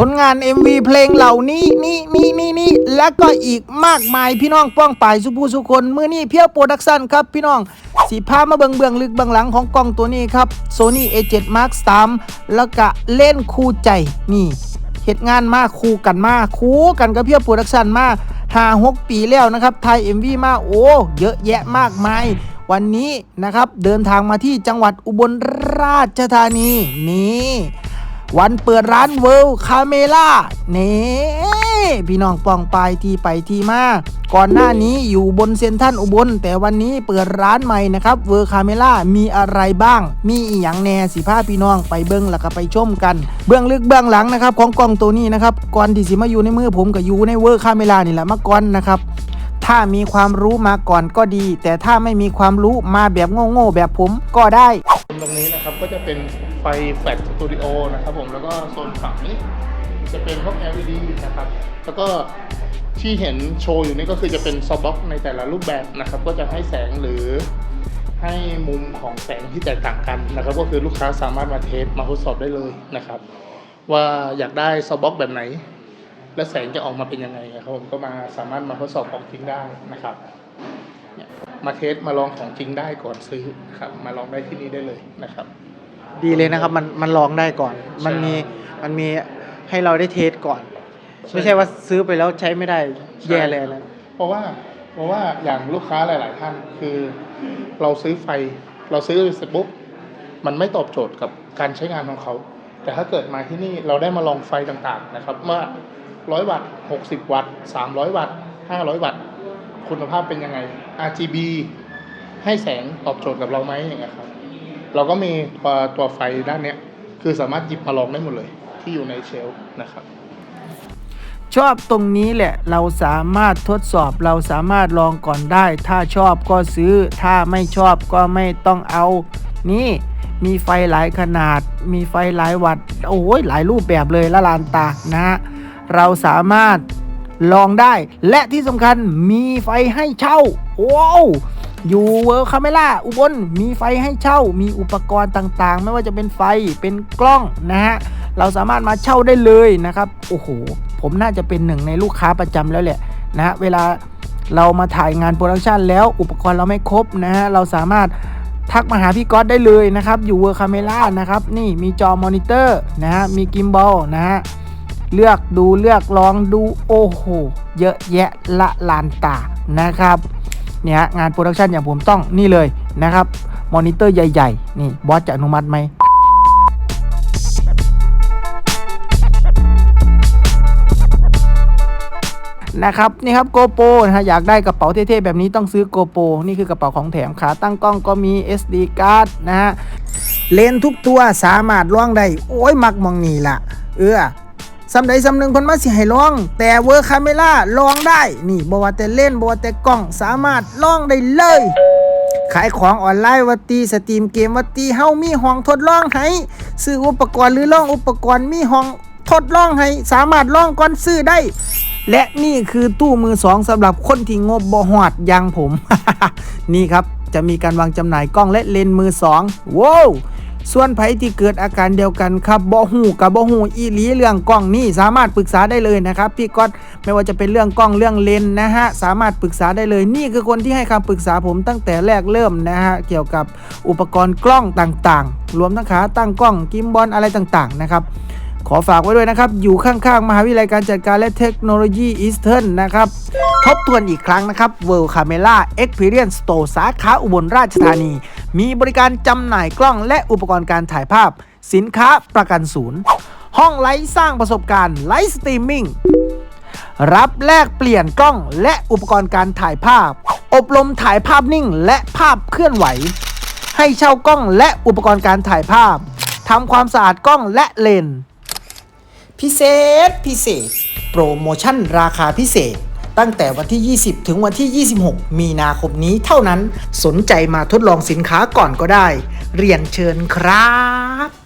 ผลงาน MV เพลงเหล่านี้นี่นี่นี่นี่และก็อีกมากมายพี่น้องป้องป่ายสุภูสุคนมือนี้เพียวโปรดักชั่นครับพี่น้องสีพามาเบิงเบื้องลึกเบื้องหลังของกล้องตัวนี้ครับ Sony A7 Mark III แล้วก็เล่นคู่ใจนี่เหตุงานมากคู่กันมากคู่กันกับเพียวโปรดักชั่นมากหาหกปีแล้วนะครับไทย MV มากโอ้เยอะแยะมากมายวันนี้นะครับเดินทางมาที่จังหวัดอุบลราชธานีนี่ วันเปิดร้านเวิลด์คาเมล่าเนี่พี่น้องปองปายที่ไปที่มา ก่อนหน้านี้อยู่บนเซ็นทัลอุบล แต่วันนี้เปิดร้านใหม่นะครับเวิลด์คาเมล่ามีอะไรบ้าง มีอีหยังแน่สิพาพี่น้องไปเบิ้งแล้วก็ไปชมกัน เบื้องลึกเบื้องหลังนะครับของกล้องตัวนี้นะครับก่อนที่สิมาอยู่ในมือผมก็อยู่ในเวิลด์คาเมล่านี่แหละมาก่อนนะครับถ้ามีความรู้มาก่อนก็ดี แต่ถ้าไม่มีความรู้มาแบบโง่ๆแบบผมก็ได้ ตรงนี้นะครับก็จะเป็น ฟแฟลชสตูดิโอนะครับผมแล้วก็โซนฝั่งนี้จะเป็นพวก LED นะครับ แล้วก็ที่เห็นโชว์อยู่นี่ก็คือจะเป็นซอฟต์บ็อกในแต่ละรูปแบบนะครับ ก็จะให้แสงหรือให้มุมของแสงที่แตกต่างกันนะครับ ก็คือลูกค้าสามารถมาเทสมาทดสอบได้เลยนะครับ ว่าอยากได้ซอฟต์บ็อกแบบไหน และแสงจะออกมาเป็นยังไงนะครับผมก็มาสามารถมาทดสอบของจริงได้นะครับมาเทสมาลองของจริงได้ก่อนซื้อครับมาลองได้ที่นี่ได้เลยนะครับ ดีเลยนะครับ มันมันลองได้ก่อน มันมีมันมีให้เราได้เทสก่อนใช่ไม่ใช่ว่าซื้อไปแล้วใช้ไม่ได้แย่เลยนะเพราะว่าเพราะว่าอย่างลูกค้าหลาย ๆ ท่านคือ เราซื้อไฟเราซื้อเสร็จปุ๊บมันไม่ตอบโจทย์กับการใช้งานของเขา แต่ถ้าเกิดมาที่นี่เราได้มาลองไฟต่าง ๆ นะครับว่าร้อยวัตต์หกสิบวัตต์สามร้อยวัตต์ห้าร้อยวัตต์คุณภาพเป็นยังไง RGB ให้แสงตอบโจทย์กับเราไหมอย่างเงี้ยครับ เราก็มีตัวตัวไฟด้านเนี้ยคือสามารถหยิบมาลองได้หมดเลย ที่อยู่ในเชล์นะครับ ชอบตรงนี้แหละเราสามารถทดสอบเราสามารถลองก่อนได้ ถ้าชอบก็ซื้อ ถ้าไม่ชอบก็ไม่ต้องเอา นี่มีไฟหลายขนาด มีไฟหลายวัตต์โอ้ยหลายรูปแบบเลยละลานตานะฮะเราสามารถลองได้ และที่สำคัญมีไฟให้เช่าว้าว อยู่เวิร์คาเมล่าอุบลมีไฟให้เช่า มีอุปกรณ์ต่างๆ ไม่ว่าจะเป็นไฟเป็นกล้องนะฮะเราสามารถมาเช่าได้เลยนะครับโอ้โหผมน่าจะเป็นหนึ่งในลูกค้าประจำแล้วแหละนะฮะเวลาเรามาถ่ายงานโปรดักชันแล้วอุปกรณ์เราไม่ครบนะฮะเราสามารถทักมาหาพี่ก๊อตได้เลยนะครับอยู่เวอร์คาเมล่านะครับนี่มีจอมอนิเตอร์นะฮะมีกิมบอลนะฮะเลือกดูเลือกลองดูโอ้โห เยอะแยะละลานตานะครับ เนี่ยงานโปรดักชันอย่างผมต้องนี่เลยนะครับมอนิเตอร์ใหญ่ ๆ นี่บอสจะอนุมัติไหมนะครับนี่ครับโกโปนะฮะอยากได้กระเป๋าเท่ๆ แบบนี้ต้องซื้อโกโปนี่คือกระเป๋าของแถมขาตั้งกล้องก็มี SD card นะฮะเลนส์ทุกตัวสามารถล่องได้ โอ้ยมักมองนี่ละเออ สำใดสำหนึ่งเพิ่นมาสิให้ลอง แต่เวอร์คาเมล่าลองได้ นี่บ่ว่าแต่เล่นบ่ว่าแต่กล้องสามารถลองได้เลย ขายของออนไลน์วัตตีสตรีมเกมวัตตีเฮามีห้องทดลองให้ซื้ออุปกรณ์หรือลองอุปกรณ์มีห้องทดลองให้สามารถลองก่อนซื้อได้ และนี่คือตู้มือสองสำหรับคนที่งบบ่หอดอย่างผม นี่ครับจะมีการวางจำหน่ายกล้องและเลนส์มือสองว้าว ส่วนไผที่เกิดอาการเดียวกันครับบ่หูกับบ่หูอีหลีเรื่องกล้องนี่สามารถปรึกษาได้เลยนะครับพี่ก๊อตไม่ว่าจะเป็นเรื่องกล้องเรื่องเลนนะฮะสามารถปรึกษาได้เลยนี่คือคนที่ให้คำปรึกษาผมตั้งแต่แรกเริ่มนะฮะเกี่ยวกับอุปกรณ์กล้องต่างๆ รวมทั้งขาตั้งกล้องกิมบอลอะไรต่างๆนะครับ ขอฝากไว้ด้วยนะครับ อยู่ข้างๆ มหาวิทยาลัยการจัดการและเทคโนโลยีอีสเทิร์นนะครับทบทวนอีกครั้งนะครับ World Camera Experience Store สาขาอุบลราชธานี มีบริการจำหน่ายกล้องและอุปกรณ์การถ่ายภาพ สินค้าประกันศูนย์ ห้องไลฟ์สร้างประสบการณ์ไลฟ์สตรีมมิ่งรับแลกเปลี่ยนกล้องและอุปกรณ์การถ่ายภาพ อบรมถ่ายภาพนิ่งและภาพเคลื่อนไหว ให้เช่ากล้องและอุปกรณ์การถ่ายภาพทำความสะอาดกล้องและเลนส์ พิเศษพิเศษ โปรโมชั่นราคาพิเศษ ตั้งแต่วันที่ 20 ถึงวันที่ 26 มีนาคมนี้เท่านั้นสนใจมาทดลองสินค้าก่อนก็ได้ เรียนเชิญครับ